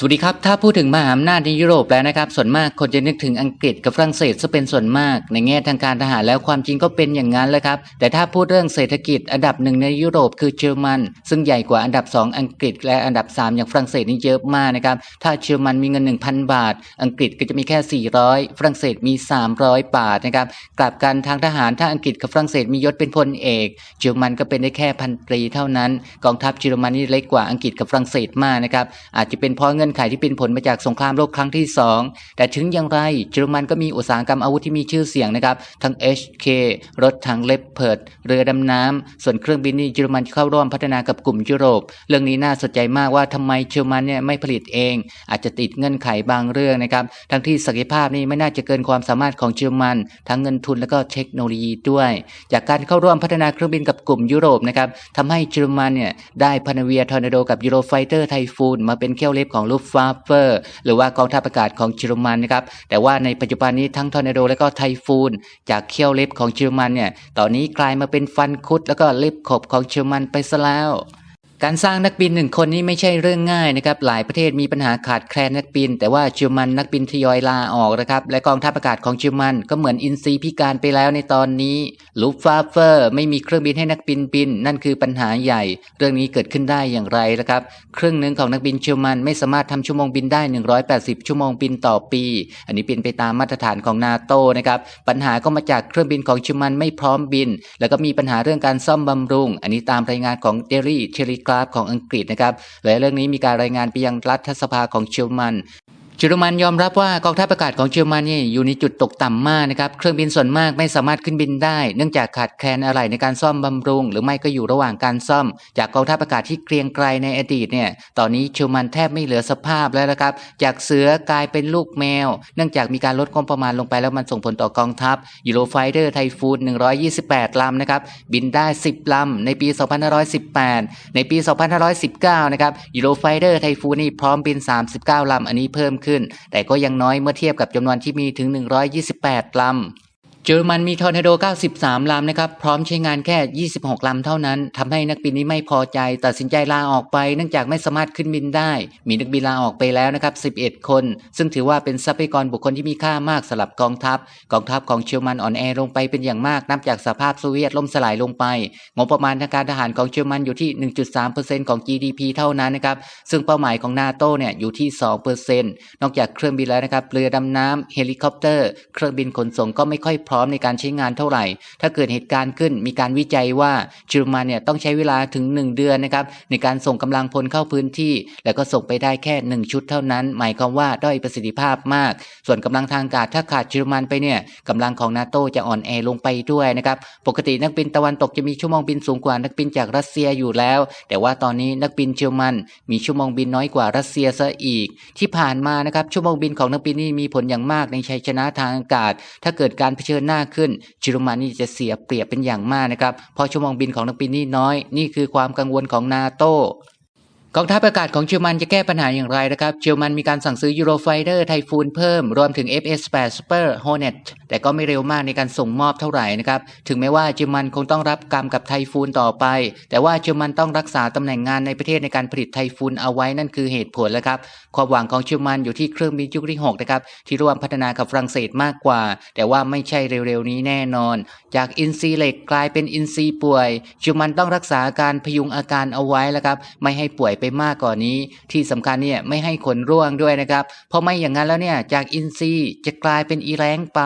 สวัสดีครับ ถ้าพูดถึงมหาอำนาจในยุโรปแล้วนะครับ ส่วนมากคนจะนึกถึงอังกฤษกับฝรั่งเศสซะเป็นส่วนมาก ในแง่ทางการทหารแล้วความจริงก็เป็นอย่างนั้นแหละครับ แต่ถ้าพูดเรื่องเศรษฐกิจอันดับหนึ่งในยุโรปคือเยอรมัน ซึ่งใหญ่กว่าอันดับ 2 อังกฤษ และอันดับ 3 อย่างฝรั่งเศสนี่เยอะมากนะครับ ถ้าเยอรมันมีเงิน 1,000 บาท อังกฤษก็จะมีแค่ 400 ฝรั่งเศสมี 300 บาทนะครับ กลับกันทางทหารถ้าอังกฤษกับฝรั่งเศสมียศเป็นพลเอกเยอรมันก็เป็นได้แค่พันตรีเท่านั้น กองทัพเยอรมันนี่เล็กกว่าอังกฤษกับฝรั่งเศสมากนะครับ อาจจะเป็นเพราะเงื่อนไขที่เป็นผลมาจากสงครามโลกครั้งที่ 2 แต่ถึงอย่างไรเยอรมันก็มีอุตสาหกรรมอาวุธที่มีชื่อเสียงนะครับ ทั้ง HK รถถังเลปเพิร์ดเรือดำน้ำส่วนเครื่องบินนี่เยอรมันเข้าร่วมพัฒนากับกลุ่มยุโรป เรื่องนี้น่าสนใจมากว่าทำไมเยอรมันเนี่ยไม่ผลิตเอง อาจจะติดเงื่อนไขบางเรื่องนะครับ ทั้งที่ศักยภาพนี่ไม่น่าจะเกินความสามารถของเยอรมัน ทั้งเงินทุนและก็เทคโนโลยีด้วย จากการเข้าร่วมพัฒนาเครื่องบินกับกลุ่มยุโรปนะครับทำให้เยอรมันเนี่ยได้พานาเวียทอร์นาโดกับยูโรไฟเตอร์ไทฟูนมาเป็นเขี้ยวเล็บของลูฟฟาเฟอร์ หรือว่ากองทัพอากาศของเยอรมันนะครับ แต่ว่าในปัจจุบันนี้ทั้งทอร์นาโดและก็ไทฟูน จากเขี้ยวเล็บของเยอรมันเนี่ย ตอนนี้กลายมาเป็นฟันคุดแล้วก็เล็บขบของเยอรมันไปซะแล้ว การสร้างนักบินหนึ่งคนนี้ไม่ใช่เรื่องง่ายนะครับ หลายประเทศมีปัญหาขาดแคลนนักบิน แต่ว่าเยอรมันนักบินทยอยลาออกนะครับ และกองทัพอากาศของเยอรมันก็เหมือนอินซีพิการไปแล้วในตอนนี้ลูฟฟาเฟอร์ไม่มีเครื่องบินให้นักบินบิน นั่นคือปัญหาใหญ่ เรื่องนี้เกิดขึ้นได้อย่างไรนะครับ ครึ่งหนึ่งของนักบินเยอรมันไม่สามารถทำชั่วโมงบินได้ 180 ชั่วโมงบินต่อปี อันนี้เป็นไปตามมาตรฐานของนาโตนะครับปัญหาก็มาจากเครื่องบินของเยอรมันไม่พร้อมบิน แล้วก็มีปัญหาเรื่องการซ่อมบำรุง อันนี้ตามรายงานของเดลี่เทเลกราฟของอังกฤษนะครับและเรื่องนี้มีการรายงานไปยังรัฐสภาของเชลมัน เยอรมันยอมรับว่ากองทัพอากาศของเยอรมันนี่อยู่ในจุดตกต่ำมากนะครับ เครื่องบินส่วนมากไม่สามารถขึ้นบินได้ เนื่องจากขาดแคลนอะไรในการซ่อมบำรุง หรือไม่ก็อยู่ระหว่างการซ่อม จากกองทัพอากาศที่เกรียงไกรในอดีตเนี่ย ตอนนี้เยอรมันแทบไม่เหลือสภาพแล้วนะครับ จากเสือกลายเป็นลูกแมว เนื่องจากมีการลดงบประมาณลงไปแล้วมันส่งผลต่อกองทัพยูโรไฟเดอร์ไทฟูน128ลำนะครับ บินได้ 10ลำในปี 2518 ในปี 2519 นะครับยูโรไฟเดอร์ไทฟูนนี่พร้อมบิน 39ลำอันนี้เพิ่มขึ้นแต่ก็ยังน้อยเมื่อเทียบกับจำนวนที่มีถึง 128ลำ เยอรมันมีทอร์นาโด 93 ลำนะครับ พร้อมใช้งานแค่ 26 ลำเท่านั้นทำให้นักบินนี้ไม่พอใจ ตัดสินใจลาออกไป เนื่องจากไม่สามารถขึ้นบินได้ มีนักบินลาออกไปแล้วนะครับ 11 คน ซึ่งถือว่าเป็นทรัพยากรบุคคลที่มีค่ามากสำหรับกองทัพ กองทัพของเยอรมันอ่อนแอลงไปเป็นอย่างมาก นับจากสภาพโซเวียตล่มสลายลงไป งบประมาณทางการทหารของเยอรมันอยู่ที่ 1.3%ของ GDP เท่านั้นนะครับ ซึ่งเป้าหมายของนาโตเนี่ยอยู่ที่ 2%นอกจากเครื่องบินแล้วนะครับ เรือดำน้ำเฮลิคอปเตอร์ เครื่องบินขนส่งก็ไม่ค่อยพร้อมในการใช้งานเท่าไหร่ ถ้าเกิดเหตุการณ์ขึ้นมีการวิจัยว่าเยอรมันเนี่ยต้องใช้เวลาถึง 1 เดือนนะครับในการส่งกำลังพลเข้าพื้นที่ แล้วก็ส่งไปได้แค่ 1 ชุดเท่านั้น หมายความว่าด้อยประสิทธิภาพมาก ส่วนกำลังทางอากาศถ้าขาดเยอรมันไปเนี่ยกำลังของนาโตจะอ่อนแอลงไปด้วยนะครับปกตินักบินตะวันตกจะมีชั่วโมงบินสูงกว่านักบินจากรัสเซียอยู่แล้ว แต่ว่าตอนนี้นักบินเยอรมัน มีชั่วโมงบินน้อยกว่ารัสเซียซะอีก ที่ผ่านมานะครับชั่วโมงบินของนักบินนี่มีผลอย่างมากในชัยชนะทางอากาศ ถ้าเกิดการเผชิญหน้าขึ้นเยอรมันนี่จะเสียเปรียบเป็นอย่างมากนะครับเพราะชั่วโมงบินของนักบินนี่น้อย นี่คือความกังวลของนาโต กองทัพอากาศของเยอรมันจะแก้ปัญหาอย่างไรนะครับเยอรมันมีการสั่งซื้อยูโรไฟเดอร์ไทฟูนเพิ่ม รวมถึง FS8 Super Hornet แต่ก็ไม่เร็วมากในการส่งมอบเท่าไหร่นะครับ ถึงแม้ว่าเยอรมันคงต้องรับกรรมกับไทฟูนต่อไป แต่ว่าเยอรมันต้องรักษาตำแหน่งงานในประเทศในการผลิตไทฟูนเอาไว้นั่นคือเหตุผลแล้วครับ ความหวังของเยอรมันอยู่ที่เครื่องบินยุคที่6นะครับ ที่ร่วมพัฒนากับฝรั่งเศสมากกว่า แต่ว่าไม่ใช่เร็วๆนี้แน่นอน จากอินซีเหล็กกลายเป็นอินซีป่วยเยอรมันต้องรักษาการพยุงอาการเอาไว้แล้วครับ ไม่ให้ป่วยไปมากกว่านนี้ ที่สำคัญเนี่ยไม่ให้ขนร่วงด้วยนะครับ เพราะไม่อย่างนั้นแล้วเนี่ยจากอินซีจะกลายเป็นอีแรงไป